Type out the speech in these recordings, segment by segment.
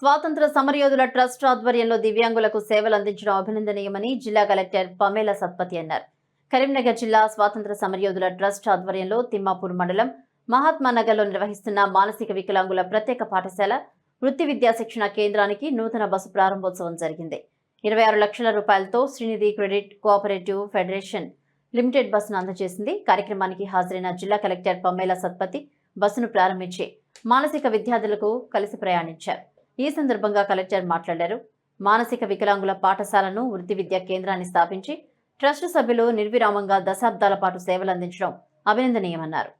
స్వాతంత్ర సమరయోధుల ట్రస్ట్ ఆధ్వర్యంలో దివ్యాంగులకు సేవలు అందించడం అభినందనీయమని జిల్లా కలెక్టర్ పమేల సత్పతి అన్నారు. కరీంనగర్ జిల్లా స్వాతంత్ర సమరయోధుల ట్రస్ట్ ఆధ్వర్యంలో తిమ్మాపూర్ మండలం మహాత్మానగర్లో నిర్వహిస్తున్న మానసిక వికలాంగుల ప్రత్యేక పాఠశాల వృత్తి విద్యా శిక్షణ కేంద్రానికి నూతన బస్సు ప్రారంభోత్సవం జరిగింది. ఇరవై ఆరు లక్షల రూపాయలతో Srinidhi credit cooperative federation limited బస్సును అందజేసింది. కార్యక్రమానికి హాజరైన జిల్లా కలెక్టర్ పమ్మేల సత్పతి బస్సును ప్రారంభించి మానసిక విద్యార్థులకు కలిసి ప్రయాణించారు. ఈ సందర్భంగా కలెక్టర్ మాట్లాడారు. మానసిక వికలాంగుల పాఠశాలను వృత్తి విద్యా కేంద్రాన్ని స్థాపించి ట్రస్ట్ సభ్యులు నిర్విరామంగా దశాబ్దాల పాటు సేవలు అందించడం అభినందనీయమన్నారు.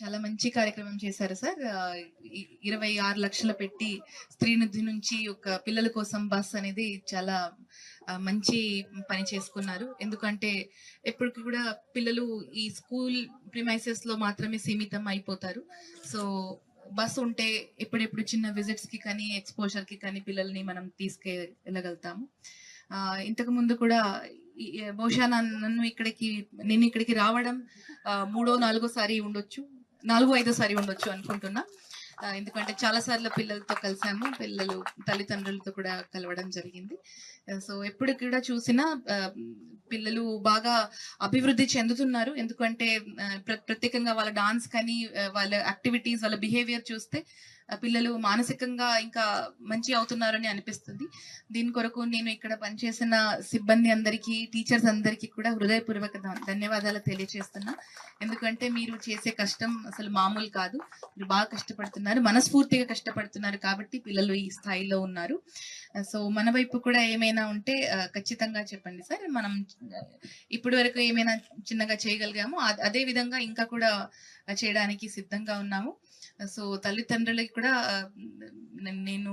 చాలా మంచి కార్యక్రమం చేశారు సార్. ఇరవై ఆరు లక్షలు పెట్టి స్త్రీనిధి నుంచి ఒక పిల్లల కోసం బస్ అనేది చాలా మంచి పని చేసుకున్నారు. ఎందుకంటే ఎప్పటికి కూడా పిల్లలు ఈ స్కూల్ ప్రిమైసెస్లో మాత్రమే సీమితం అయిపోతారు. సో బస్ ఉంటే ఎప్పుడెప్పుడు చిన్న విజిట్స్కి కానీ ఎక్స్పోజర్కి కానీ పిల్లల్ని మనం తీసుకెళ్ళగలుగుతాము. ఇంతకు ముందు కూడా బహుశా నన్ను ఇక్కడికి నేను ఇక్కడికి రావడం మూడో నాలుగో సారి ఉండొచ్చు నాలుగో ఐదో సారి ఉండొచ్చు అనుకుంటున్నా. ఎందుకంటే చాలా సార్లు పిల్లలతో కలిసాము పిల్లలు తల్లిదండ్రులతో కూడా కలవడం జరిగింది. సో ఎప్పుడు కూడా చూసినా పిల్లలు బాగా అభివృద్ధి చెందుతున్నారు. ఎందుకంటే ప్ర- ప్రత్యేకంగా వాళ్ళ డాన్స్ కానీ వాళ్ళ యాక్టివిటీస్ వాళ్ళ బిహేవియర్ చూస్తే పిల్లలు మానసికంగా ఇంకా మంచి అవుతున్నారని అనిపిస్తుంది. దీని కొరకు నేను ఇక్కడ పనిచేసిన సిబ్బంది అందరికీ టీచర్స్ అందరికీ కూడా హృదయపూర్వక ధన్యవాదాలు తెలియజేస్తున్నా. ఎందుకంటే మీరు చేసే కష్టం అసలు మామూలు కాదు. మీరు బాగా కష్టపడుతున్నారు మనస్ఫూర్తిగా కష్టపడుతున్నారు కాబట్టి పిల్లలు ఈ స్థాయిలో ఉన్నారు. సో మన వైపు కూడా ఏమైనా ఉంటే ఖచ్చితంగా చెప్పండి సార్. మనం ఇప్పటి వరకు ఏమైనా చిన్నగా చేయగలిగామో అదే విధంగా ఇంకా కూడా చేయడానికి సిద్ధంగా ఉన్నాము. సో తల్లిదండ్రులకి కూడా నేను